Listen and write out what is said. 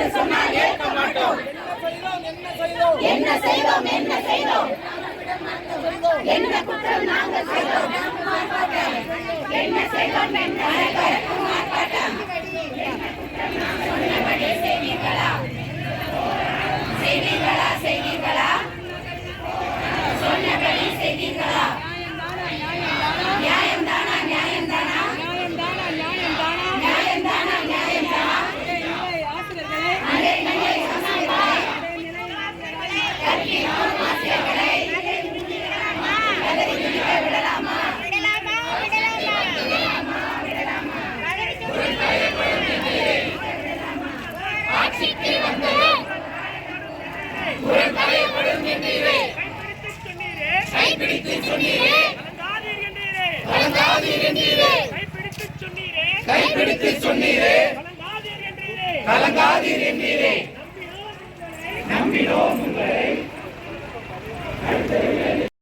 என்று சொன்னால் ஏற்க மாட்டோம். என்ன செய்தோம் என்ன செய்தோம்? என்ன குற்றம் நாங்கள் செய்தோம்? என்ன செய்தோம் என்ன செய்தீர்களா செய்தீர்களா செய்தீர்களா கலந்தாதீர்களே கைப்பிடித்து சொன்னீரே. கலங்காதீர் என்றீரே. நம்பினோம்